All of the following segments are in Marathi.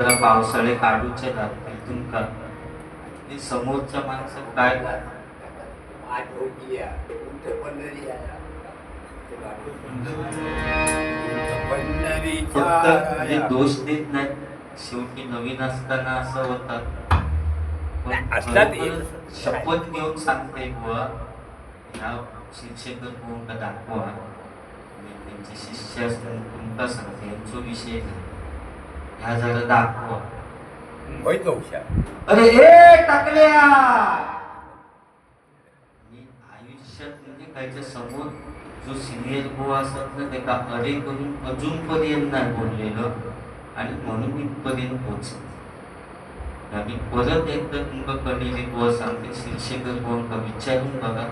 पावसाळे काढूचे लागतील तुमका समोरच्या माणसं काय फक्त म्हणजे दोष देत नाही. शेवटी नवीन असताना असं होतात असतात. शपथ घेऊन सांगते बुवा. ह्या शिक्षक का दाखवा. त्यांचे शिष्य असताना तुमका सांगते. यांचा विषय नाही. ह्या जरा दाखवा. अरे ए टाकल्या! मी आयुष्यात म्हणजे कायच्या समोर जो सिनियर बुवा असतात ना त्याला अरे करून अजूनपर्यंत नाही बोललेलं. आणि म्हणून इथपर्यंत पोचत आम्ही परत एकदा तुमका कणिले बुवा सांगते शिक्षकर बुवांका विचारून बघा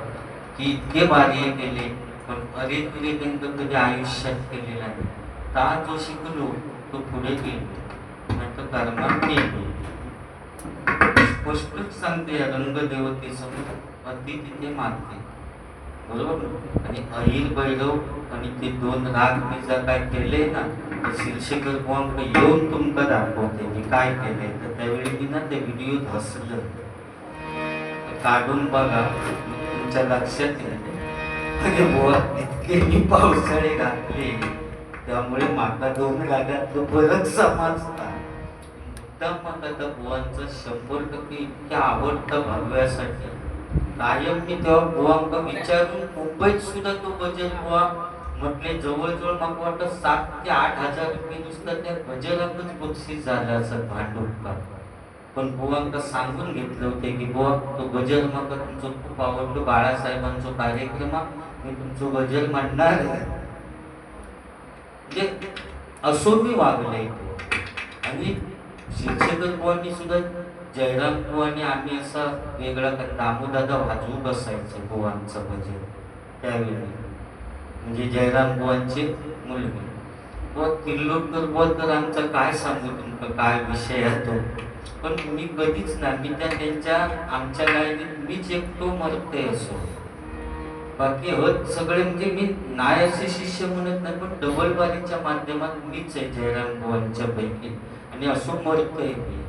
की इतके कार्य केले पण अरे तुरे त्यांचं कधी आयुष्यात केलेला नाही. ता जो शिकलो तो पुढे गेलो. नाही तर कर्मात गेलो. स्पष्टच सांगते या रंगदेवतेसमोर अति तिथे मानते. बरोबर? आणि अहिल भैरव आणि ते दोन राग मी जर काय केले ना तर शीर्षकर कोण येऊन तुमका दाखवते मी काय केलंय. तर त्यावेळी मी ना ते व्हिडिओ हसलं काढून बघा तुमच्या लक्षात येते अरे बुवा इतके मी पावसाळे घातले. त्यामुळे माता दोन रागात परत समजता मुद्दाम मला त्या बुवांचं शंभर टक्के इतक्या आवडतं भाव्यासाठी कायम मी तेव्हा बुवांका विचारून मुंबईत सुद्धा तो भजन बुवा म्हटले जवळजवळ मला वाटतं सात ते आठ हजार रुपये नुसतं त्या भजनातच बक्षीस झालं असं भांडूपका पण बुवांका सांगून घेतलं होते की बुवा तो भजन मग तुमचं खूप आवडतो बाळासाहेबांचा कार्यक्रम मी तुमचं भजन म्हणणार आहे. म्हणजे असो मी वागले आणि शिक्षक बुवांनी सुद्धा जयराम बुवांनी आम्ही असा वेगळा दामोदादा वाजवू बसायचं बुवांचं भजन त्यावेळी. म्हणजे जयराम बुवांचे मुलगे. व किल्लोटकर बुवा तर आमचा काय सांगू तुमचं काय विषय आहे तो? पण मी कधीच ना मी त्या त्यांच्या आमच्या लाईनीत मीच एकटो मरते असो. बाकी होत सगळे म्हणजे मी नाय असे शिष्य म्हणत नाही पण डबल बारीच्या माध्यमात मीच आहे जयराम बुवांच्या पैकी. आणि असो मरतोय मी.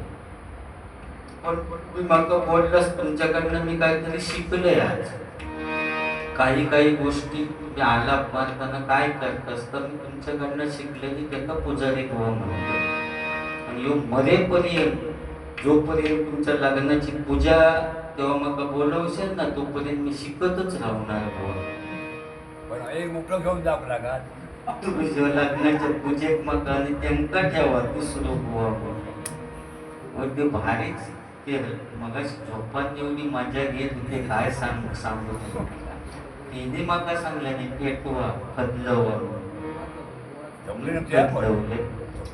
पण मी माका बोललास तुमच्याकडनं मी काहीतरी शिकलोय आज. काही काही गोष्टी मी आलाप मारताना काय करत असतं मी तुमच्याकडनं शिकले की त्याला पुजारी गोवा म्हणतो आणि ह्यो मरेपर्यंत जोपर्यंत तुमच्या लग्नाची पूजा तेव्हा मग बोलवशील ना तोपर्यंत मी शिकतच राहणार बुवा. एक मोठं घेऊन का तुम्ही जेव्हा लग्नाच्या पूजेक मग आणि त्यांका ठेवा दुसरं बुवा मग ते भारीच ते मग झोपात एवढी मजा घेत होते काय सांग सांगू तिने मका सांगलं नाही पेटवा खदलवा ते. खदलवले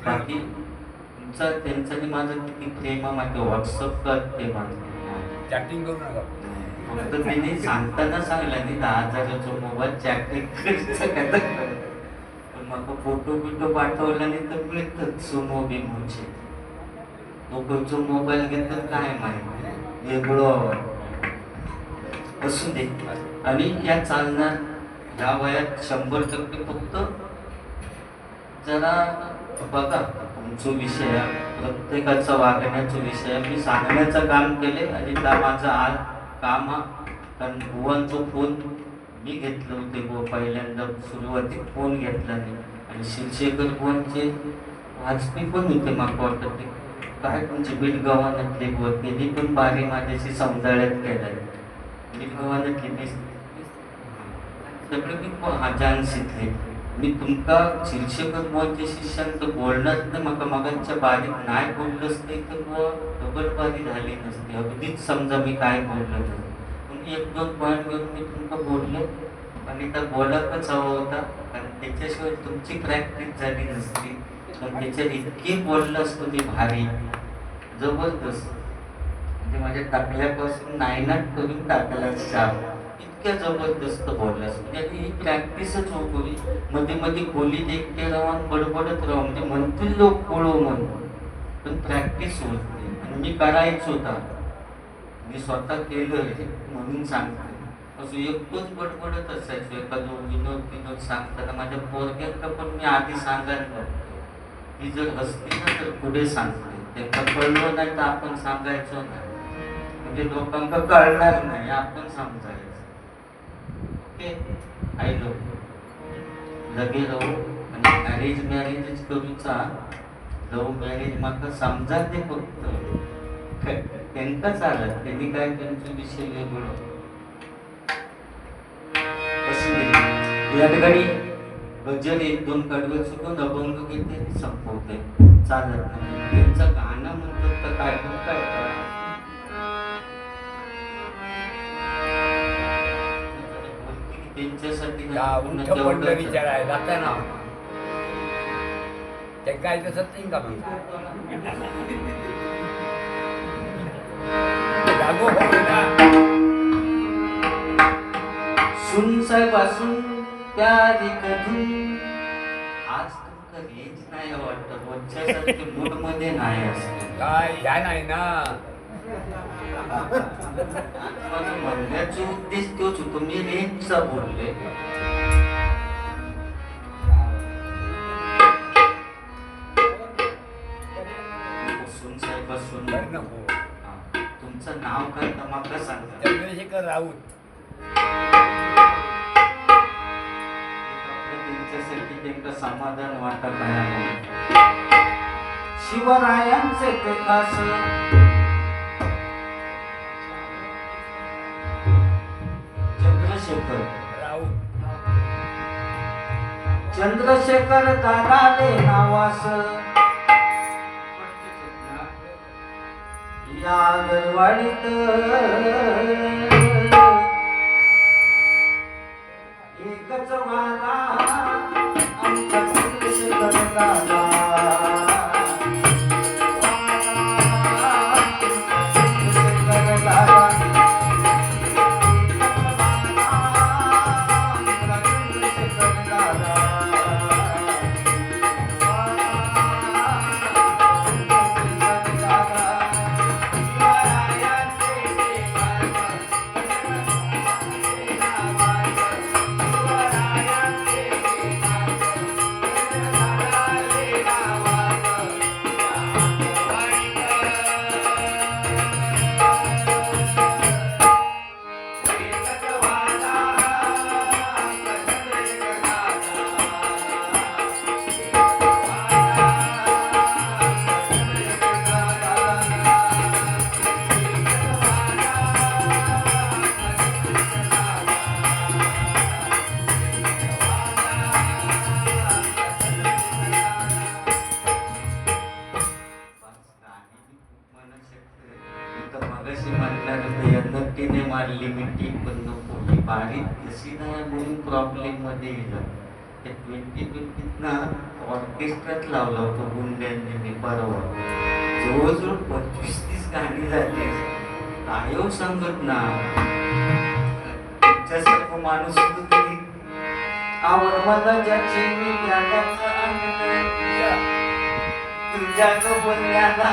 बाकी तुमचा त्यांचं माझं किती प्रेम माहिती व्हॉट्सअप करते माझं चॅटिंग करू नका. फक्त त्यांनी सांगताना सांगलं नाही दहा हजाराचा मोबाईल चॅटिंग करायचं पण मग फोटो बिटो पाठवला नाही तर मिळतात सुमो बिमोचे लोकांचा मोबाईल घेतात काय माहिती? वेगळं असू दे. आणि या चालणार ह्या वयात शंभर टक्के फक्त जरा बघा तुमचा विषय प्रत्येकाचा वागण्याचा विषय. मी सांगण्याचं काम केले आणि त्या माझं आज काम कारण बुवांचा फोन मी घेतलं होते बुवा पहिल्यांदा. सुरुवाती फोन घेतला नाही आणि शिरशेकर बुवांचे वाजपी पण होते माका वाटत. ते काय तुमचे बीडगावानातले बुवा? त्यांनी पण बारी माझ्याशी समजाळ्यात केला बीडगावानातले मी सगळे मी हा जानशीतले मी तुमका शिक्षकच बोलचे शिष्यांचं बोलणंच तर मग मगांच्या बाधित नाही बोललं असते तर व डबल बारी झाली नसते. अगदीच समजा मी काय बोललो नाही पण एक दोन पॉईंट घेऊन मी तुमका बोललो. आणि त्या बोलतच हवा होता. कारण त्याच्याशिवाय तुमची प्रॅक्टिस झाली नसती. पण त्याच्यात इतकी असतो मी भारी. जबरदस्त. म्हणजे माझ्या टाकल्यापासून नायनाट करून टाकला चार इतक्या जबरदस्त बोललास त्याची ही प्रॅक्टिसच होती मध्ये मध्ये खोलीत एकटे राहून बडबडत राहून म्हणजे म्हणतील लोक कोळो म्हणून. पण प्रॅक्टिस होत नाही. आणि मी करायच होता. मी स्वतः केलं म्हणून सांगते. असं एकटोच बडबडत असायचो. एखादं विनोद विनोद सांगताना माझ्या पोरग्यांना पण मी आधी सांगायला ती जर हसली ना तर पुढे सांगते. त्यांना कळलं नाही तर आपण सांगायचो नाही. म्हणजे लोकांना कळणार नाही. आपण समजायचं. ओके लव लगे राहू आणि अरेंज मॅरेजच करूचा लव मॅरेज माका समजा ते फक्त. काय- चालत त्यांनी काय त्यांचा विषय वेगळं या ठिकाणी गजल एक दोन कडवे चुकून अभंग घेते संपवते चालत नाही. त्यांचं गाणं म्हणतात तर काय काय? त्यांच्यासाठी त्या उंच. पंढरीच्या लागता ना. ते काय तसं नाही का? म्हणतो जागो होईना. सुन साहेबासून प्यारी कधून आज तुमका रेंज नाही वाटत. वरच्यासारखे मूडमध्ये नाही असते. काय ह्या नाही ना. माझं उद्देश तोच होतो मी रेंजचा बोलले तुमचं नाव काय तर मला सांगा चंद्रशेखर राऊत त्यांच्यासाठी त्यांना समाधान वाटत आहे शिवरायांचे ते खास चंद्रशेखर दादाले नावास या गरवाडीत ऑर्केस्ट्रात लावला होता गुंड्यांनी मी परवा. जवळजवळ पंचवीस तीस गाणी झाली काय सांगत ना. त्याच्यासारखं माणूस होतो तुम्ही आवड मला ज्याची मी ज्ञानाचं आणलं तुझ्या बोलण्याला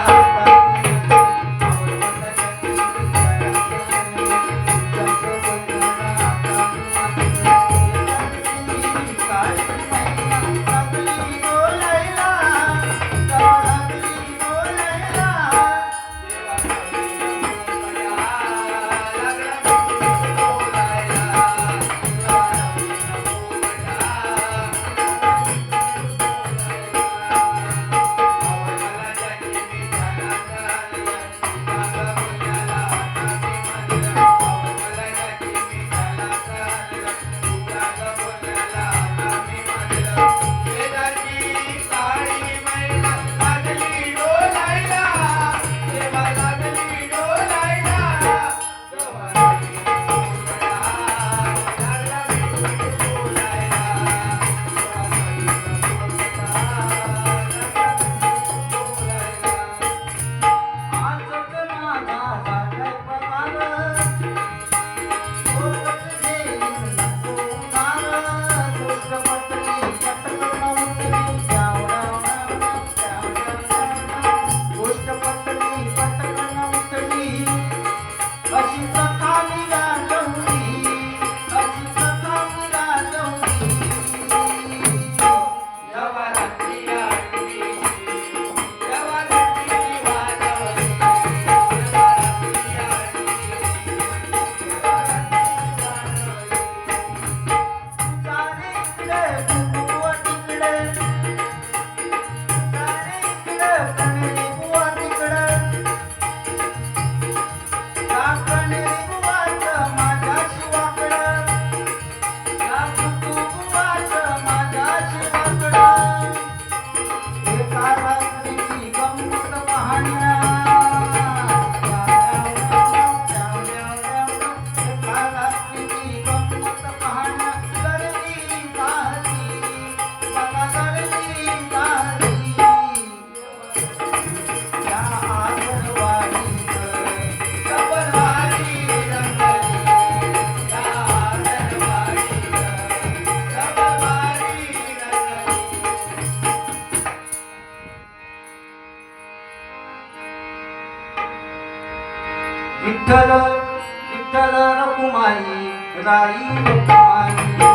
विठ्ठल विठ्ठल रकुमाई राई रकुमाई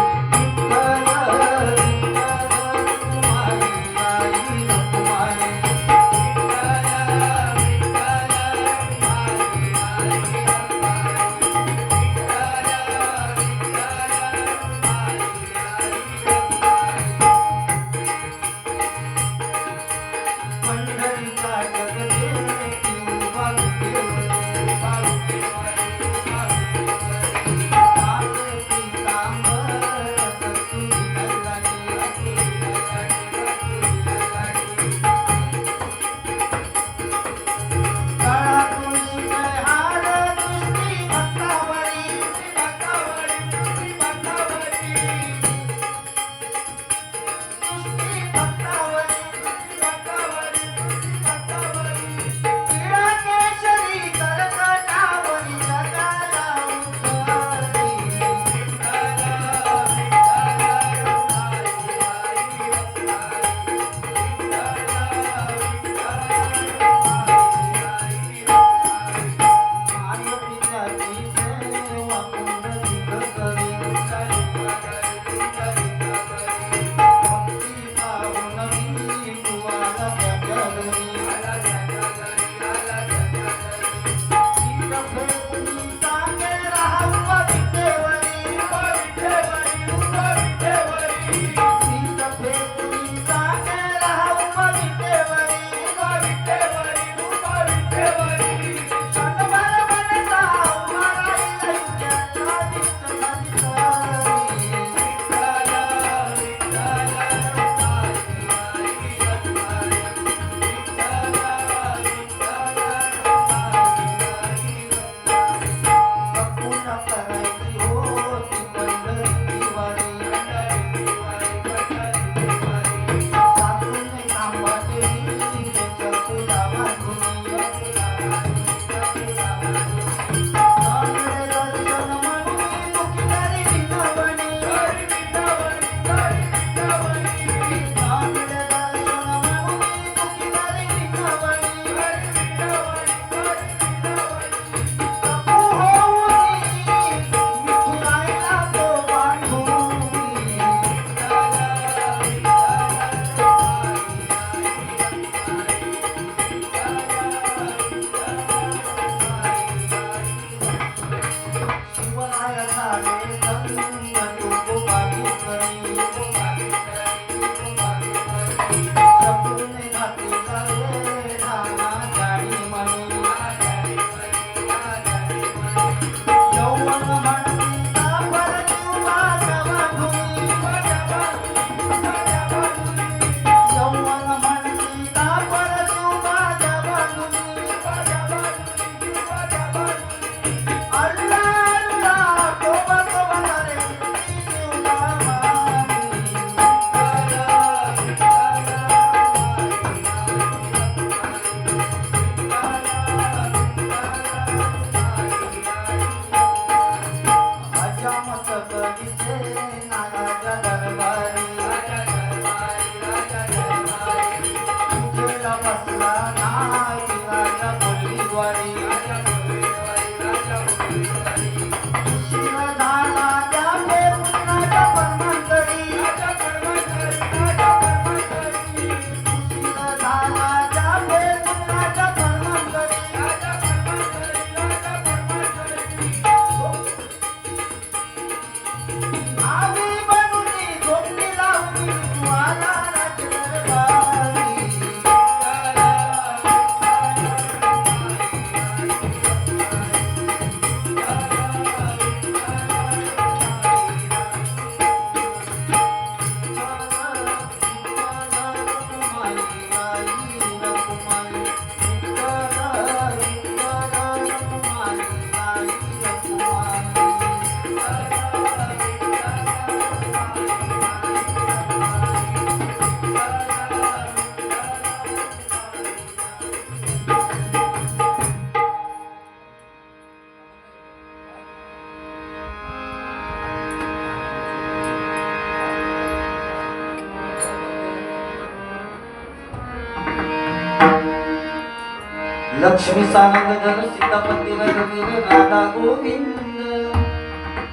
लक्ष्मी सारंगधर सीतापती रघुवीर राधा गोविंद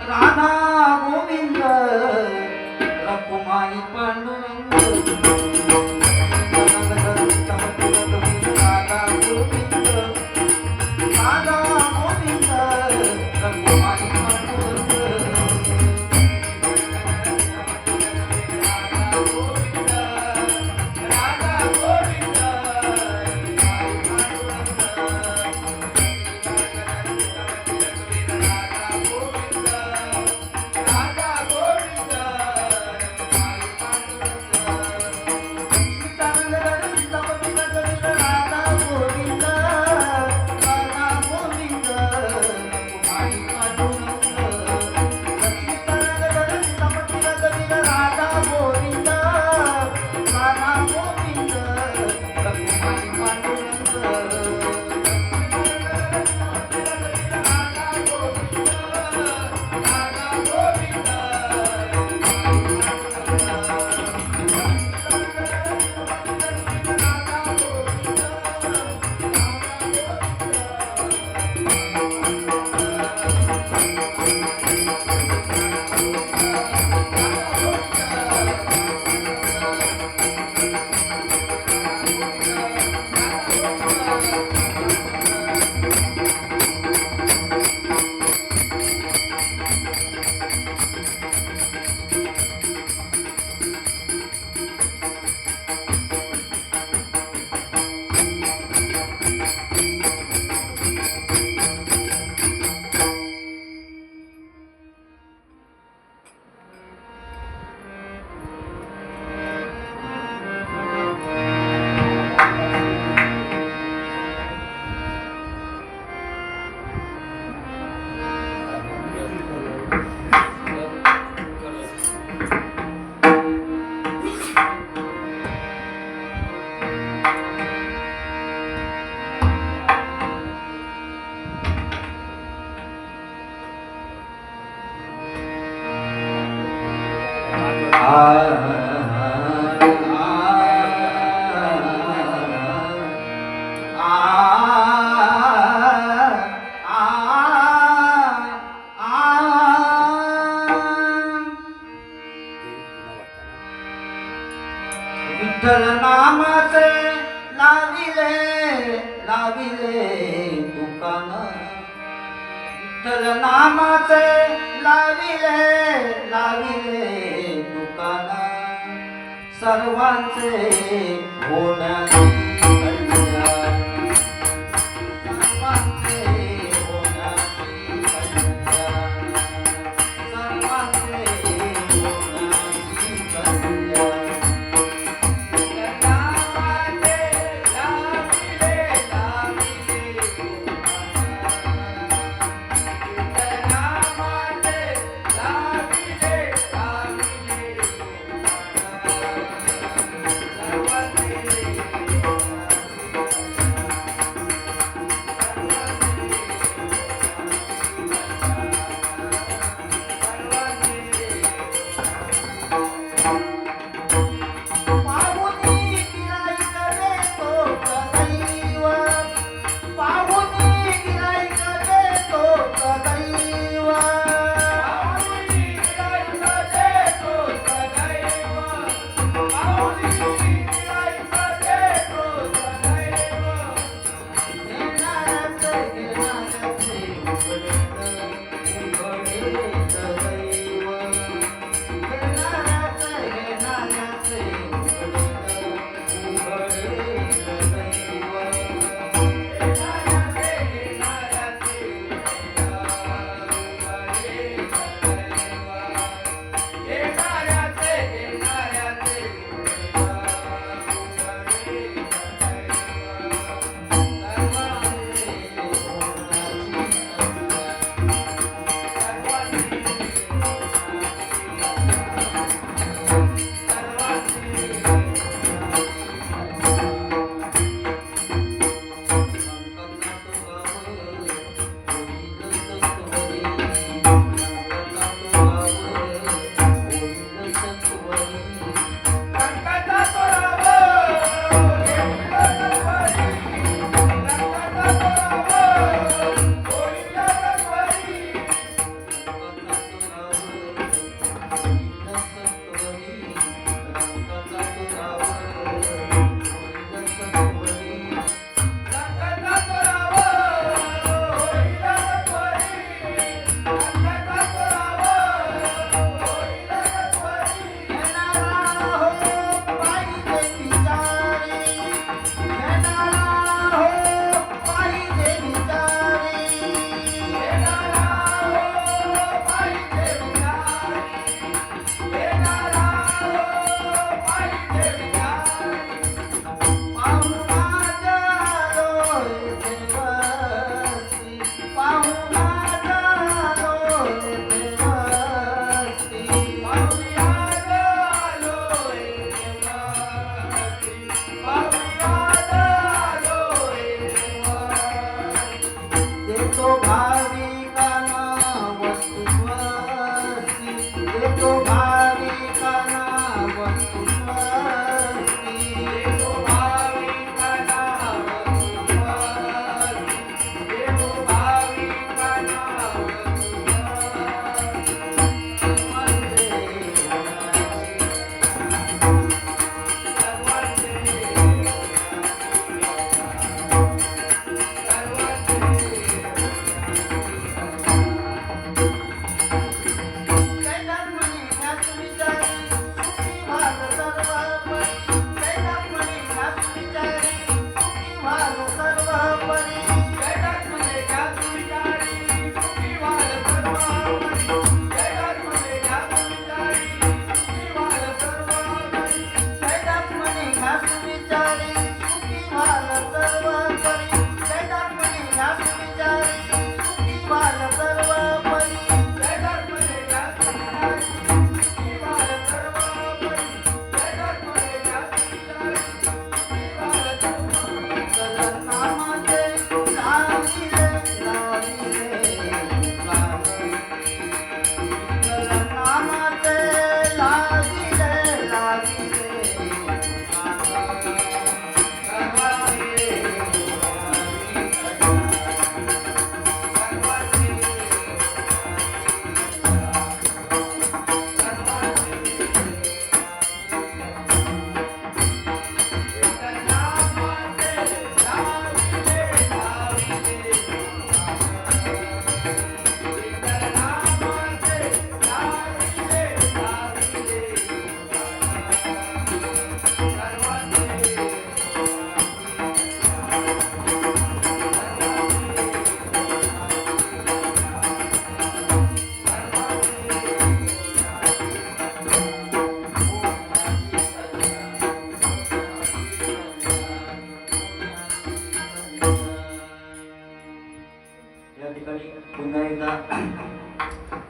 राधा गोविंद रघुमाई पांडुरंग विठ्ठल नामाचे लाविले लाविले दुकान. विठ्ठल नामाचे लाविले लाविले दुकान. सर्वांचे होण्या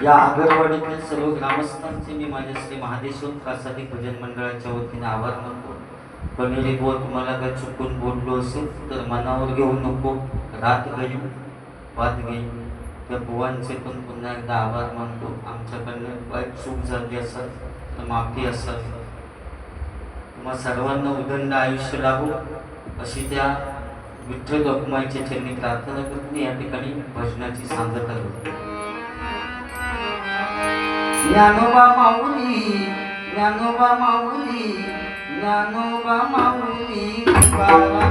या आगरवाडीतील सर्व ग्रामस्थांचे मी माझ्या श्री महादेश्वर प्रासादिक भजन मंडळाच्या वतीने आभार मानतो. कणेरी बोल तुम्हाला काय चुकून बोललो असेल तर मनावर घेऊ नको रात घेईल वाद घेईल त्या बुवांचे पण पुन्हा एकदा आभार मानतो. आमच्याकडनं वाईट चूक झाली असेल तर माफी असावी तुम्हा सर्वांना उदंड आयुष्य लाभो अशी त्या विठ्ठल रखुमाईच्या त्यांनी प्रार्थना करून या ठिकाणी भजनाची सांगता करतो. ज्ञानोबा माऊली ज्ञानोबा माऊली ज्ञानोबा माऊली बाबा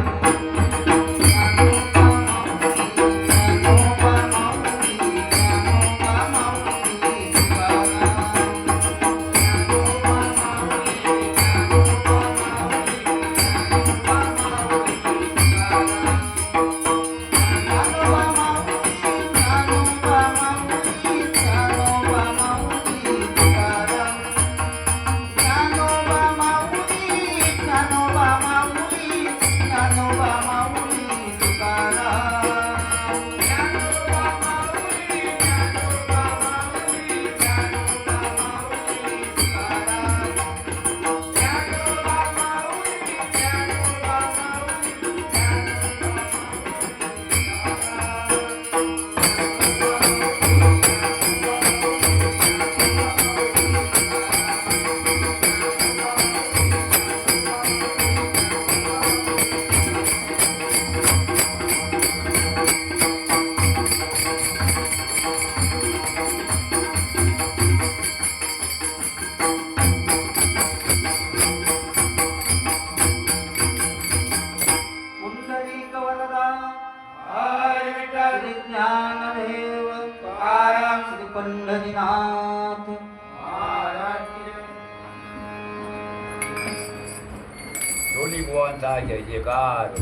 Ai, ai, chegaram.